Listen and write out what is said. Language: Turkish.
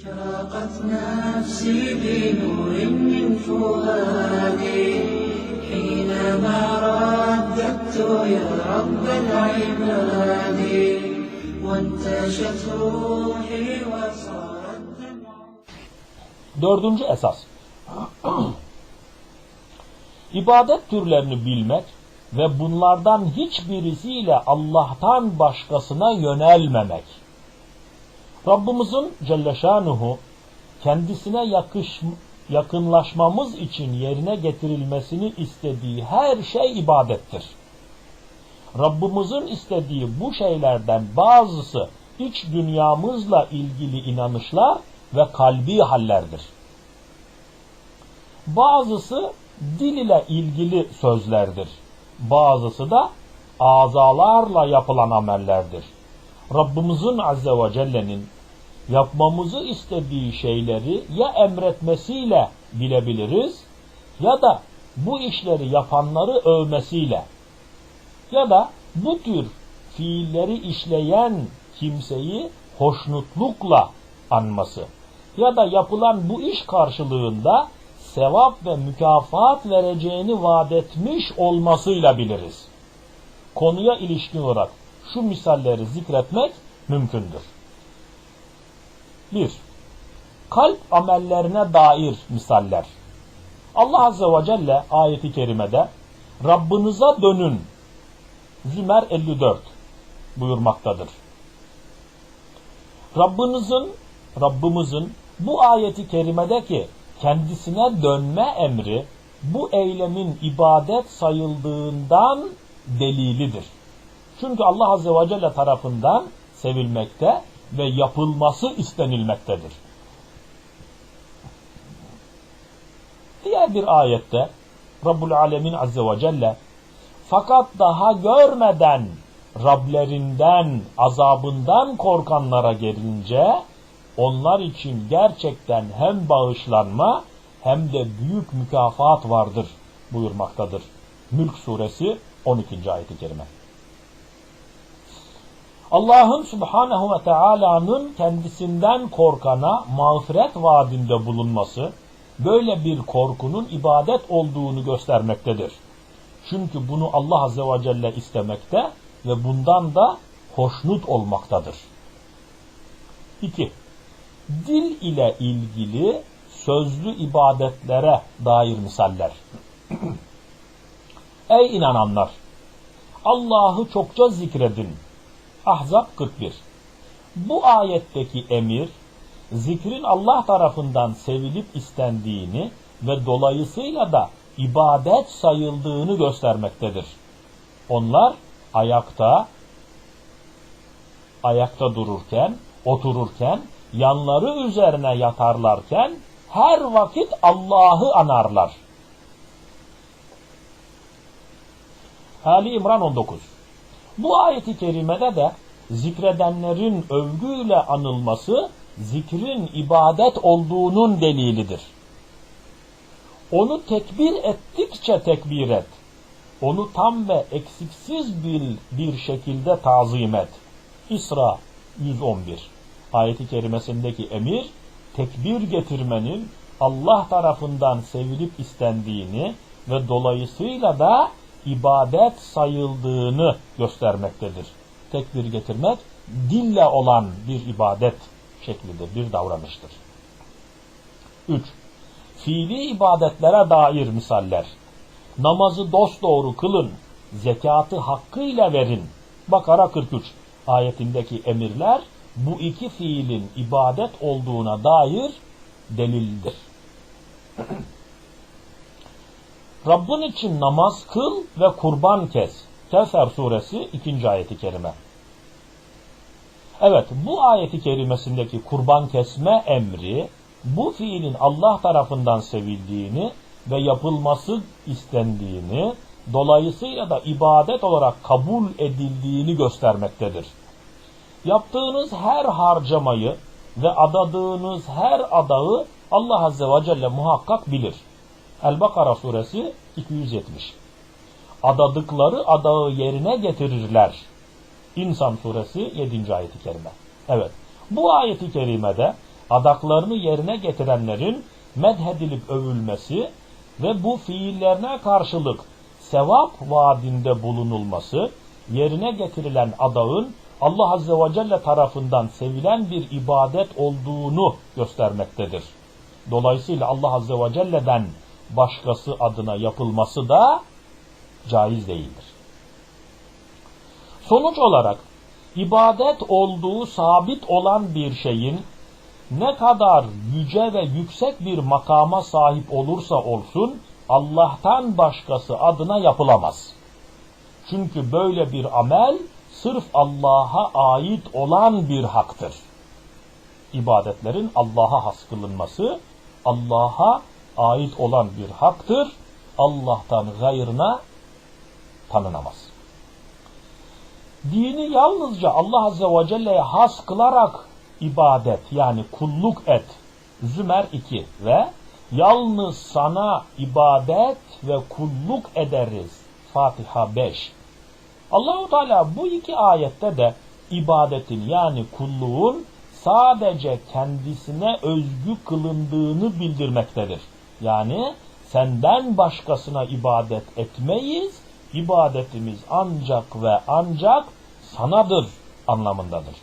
أشرقت نفسي بنور من فؤادي حينما رددت يا رب العباد وانتشت روحي وصار الدمع Dördüncü esas. İbadet türlerini bilmek ve bunlardan hiçbirisiyle Allah'tan başkasına yönelmemek. Rabbimizin Celle Şanuhu kendisine yakış, yakınlaşmamız için yerine getirilmesini istediği her şey ibadettir. Rabbimizin istediği bu şeylerden bazısı iç dünyamızla ilgili inanışlar ve kalbi hallerdir. Bazısı dil ile ilgili sözlerdir. Bazısı da azalarla yapılan amellerdir. Rabbimizin Azze ve Celle'nin yapmamızı istediği şeyleri ya emretmesiyle bilebiliriz ya da bu işleri yapanları övmesiyle ya da bu tür fiilleri işleyen kimseyi hoşnutlukla anması ya da yapılan bu iş karşılığında sevap ve mükafat vereceğini vaat etmiş olmasıyla biliriz. Konuya ilişkin olarak şu misalleri zikretmek mümkündür. 1. Kalp amellerine dair misaller. Allah Azze ve Celle ayeti kerimede Rabbinize dönün Zümer 54 buyurmaktadır. Rabbinizin, Rabbimizin bu ayeti kerimedeki kendisine dönme emri bu eylemin ibadet sayıldığından delilidir. Çünkü Allah Azze ve Celle tarafından sevilmekte ve yapılması istenilmektedir. Diğer bir ayette Rabbul Alemin Azze ve Celle fakat daha görmeden Rablerinden, azabından korkanlara gelince onlar için gerçekten hem bağışlanma hem de büyük mükafat vardır buyurmaktadır. Mülk suresi 12. ayeti kerime. Allah'ın subhanehu ve teala'nın kendisinden korkana mağfiret vaadinde bulunması böyle bir korkunun ibadet olduğunu göstermektedir. Çünkü bunu Allah Azze ve Celle istemekte ve bundan da hoşnut olmaktadır. 2. Dil ile ilgili sözlü ibadetlere dair misaller. Ey inananlar! Allah'ı çokça zikredin. Ahzab 41 Bu ayetteki emir, zikrin Allah tarafından sevilip istendiğini ve dolayısıyla da ibadet sayıldığını göstermektedir. Onlar ayakta, ayakta dururken, otururken, yanları üzerine yatarlarken her vakit Allah'ı anarlar. Ali İmran 19 Bu ayeti kerimede de zikredenlerin övgüyle anılması zikrin ibadet olduğunun delilidir. Onu tekbir ettikçe tekbir et. Onu tam ve eksiksiz bil bir şekilde tazim et. İsra 111 Ayeti kerimesindeki emir tekbir getirmenin Allah tarafından sevilip istendiğini ve dolayısıyla da ibadet sayıldığını göstermektedir. Tekbir getirmek dille olan bir ibadet şeklidir, bir davranıştır. 3. Fiili ibadetlere dair misaller. Namazı dosdoğru kılın, zekatı hakkıyla verin. Bakara 43 ayetindeki emirler bu iki fiilin ibadet olduğuna dair delildir. Rabbin için namaz kıl ve kurban kes. Kevser suresi 2. ayeti kerime. Evet bu ayeti kerimesindeki kurban kesme emri bu fiilin Allah tarafından sevildiğini ve yapılması istendiğini dolayısıyla da ibadet olarak kabul edildiğini göstermektedir. Yaptığınız her harcamayı ve adadığınız her adağı Allah Azze ve Celle muhakkak bilir. El-Bakara suresi 270 Adadıkları adağı yerine getirirler. İnsan suresi 7. ayeti kerime. Evet. Bu ayeti kerimede adaklarını yerine getirenlerin medhedilip övülmesi ve bu fiillerine karşılık sevap vaadinde bulunulması, yerine getirilen adağın Allah Azze ve Celle tarafından sevilen bir ibadet olduğunu göstermektedir. Dolayısıyla Allah Azze ve Celle'den başkası adına yapılması da caiz değildir. Sonuç olarak ibadet olduğu sabit olan bir şeyin ne kadar yüce ve yüksek bir makama sahip olursa olsun Allah'tan başkası adına yapılamaz. Çünkü böyle bir amel sırf Allah'a ait olan bir haktır. İbadetlerin Allah'a has kılınması Allah'a ait olan bir haktır. Allah'tan gayrına tanınamaz. Dini yalnızca Allah Azze ve Celle'ye has kılarak ibadet yani kulluk et. Zümer 2 ve yalnız sana ibadet ve kulluk ederiz. Fatiha 5. Allahu Teala bu iki ayette de ibadetin yani kulluğun sadece kendisine özgü kılındığını bildirmektedir. Yani senden başkasına ibadet etmeyiz, ibadetimiz ancak ve ancak sanadır anlamındadır.